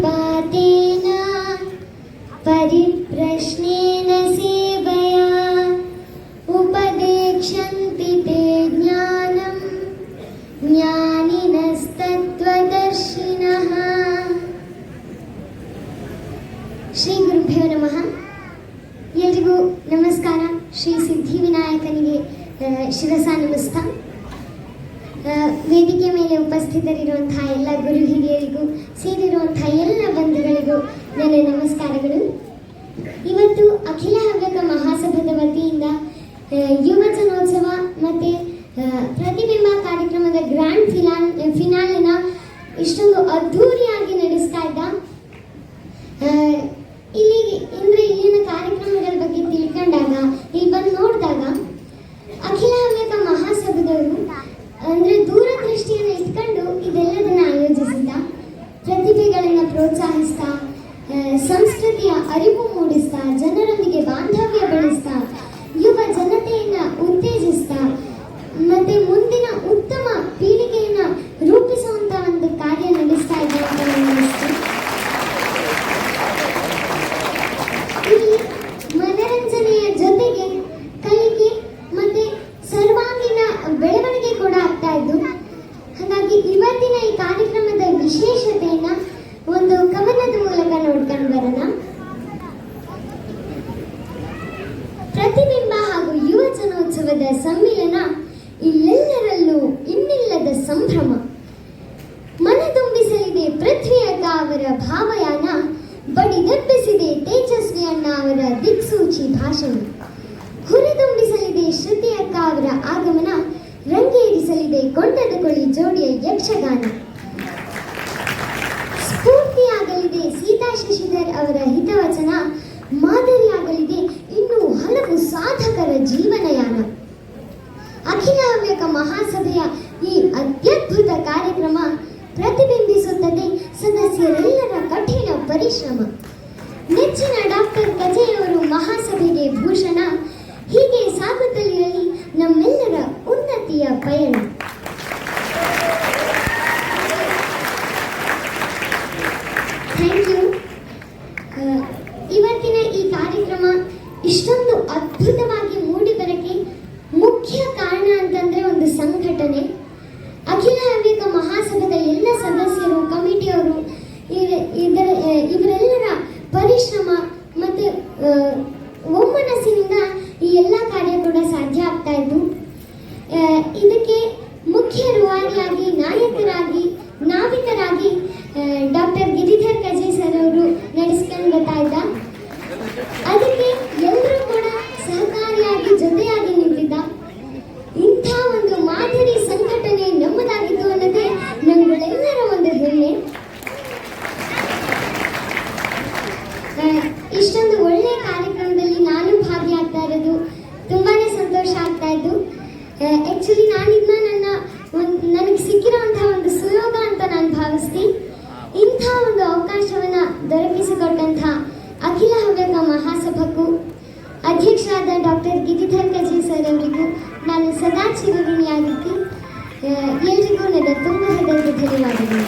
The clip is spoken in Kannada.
प्रणिपातेन परिप्रश्नेन सेवया उपदेक्षन्ति ते ज्ञानं ज्ञानिनस्तत्त्वदर्शिनः ಶ್ರೀ ಗುರುಭ್ಯೋ ನಮಃ ಎಲ್ರಿಗೂ ನಮಸ್ಕಾರ ಶ್ರೀ ಸಿದ್ಧಿವಿನಾಯಕನಿಗೆ ಆ, ಶಿರಸ ನಮಸ್ತಾ ಆ, ವೇದಿಕೆ ಮೇಲೆ ಉಪಸ್ಥಿತರಿರುವಂತಹ ಎಲ್ಲ ಗುರು ಹಿರಿಯರಿಗೂ ಸೇರಿರುವಂತಹ ಎಲ್ಲ ಬಂಧುಗಳಿಗೂ ನನ್ನ ನಮಸ್ಕಾರಗಳು. ಇವತ್ತು ಅಖಿಲ ಹವ್ಯಕ ಮಹಾಸಭಾದ ವತಿಯಿಂದ ಯುವ ಜನೋತ್ಸವ ಮತ್ತು ಪ್ರತಿಬಿಂಬ ಕಾರ್ಯಕ್ರಮದ ಗ್ರ್ಯಾಂಡ್ ಫಿಲಾನ್ ಫಿನಾಲಿನ ಇಷ್ಟೊಂದು ಅದ್ಧೂರಿಯಾಗಿ ನಡೆಸ್ತಾ ಇದ್ದ ವಿಶೇಷತೆಯನ್ನ ಒಂದು ಕವನದ ಮೂಲಕ ನೋಡ್ಕೊಂಡು ಬರೋಣ. ಪ್ರತಿಬಿಂಬ ಹಾಗೂ ಯುವ ಜನೋತ್ಸವದ ಸಮ್ಮಿಲನ ಇಲ್ಲೆಲ್ಲರಲ್ಲೂ ಇನ್ನಿಲ್ಲದ ಸಂಭ್ರಮ. ಮನತುಂಬಿಸಲಿದೆ ಪೃಥ್ವಿಯಕ್ಕ ಅವರ ಭಾವಯಾನ ಬಡಿದೆಬ್ಬಿಸಿದೆ ತೇಜಸ್ವಿ ಅಣ್ಣ ಅವರ ದಿಕ್ಸೂಚಿ ಭಾಷಣ. ಹುರಿದುಂಬಿಸಲಿದೆ ಶ್ರುತಿಯಕ್ಕ ಅವರ ಆಗಮನ, ರಂಗೇರಿಸಲಿದೆ ಕೊಂಡದ ಕೊಳಿ ಜೋಡಿಯ ಯಕ್ಷಗಾನ. ಅಖಿಲ ಹವ್ಯಕ ಮಹಾಸಭೆಯ ಈ ಅತ್ಯದ್ಭುತ ಕಾರ್ಯಕ್ರಮ ಪ್ರತಿಬಿಂಬಿಸುತ್ತದೆ. ಸದಸ್ಯರೆಲ್ಲರ ಕಠಿಣ ಪರಿಶ್ರಮ. ನೆಚ್ಚಿನ ಡಾಕ್ಟರ್ ಕಜೆಯವರು ಮಹಾಸಭೆಗೆ ಭೂಷಣ. ಹೀಗೆ ಸಾಗುತ್ತಲಿರಲಿ ನಮ್ಮೆಲ್ಲರ ಉನ್ನತಿಯ ಪಯಣ. Thank you. ಸಂತೋಷ ಆಗ್ತಾ ಇದ್ದು ಆ್ಯಕ್ಚುಲಿ ನಾನು ಇದನ್ನ ನನ್ನ ಒಂದು ನನಗೆ ಸಿಕ್ಕಿರೋಂಥ ಒಂದು ಸುಯೋಗ ಅಂತ ನಾನು ಭಾವಿಸ್ತೀನಿ. ಇಂಥ ಒಂದು ಅವಕಾಶವನ್ನು ದೊರಕಿಸಿಕೊಟ್ಟಂಥ ಅಖಿಲ ಹವ್ಯಕ ಮಹಾಸಭಕ್ಕೂ ಅಧ್ಯಕ್ಷರಾದ ಡಾಕ್ಟರ್ ಗಿರಿಧರ್ ಕಜೆ ಸರ್ ಅವರಿಗೂ ನಾನು ಸದಾ ಚಿರಋಣಿಯಾಗಿರ್ತೀನಿ ಆ, ಎಲ್ರಿಗೂ ನನ್ನ ತುಂಬ ಹೃದಯದ ಧನ್ಯವಾದಗಳು.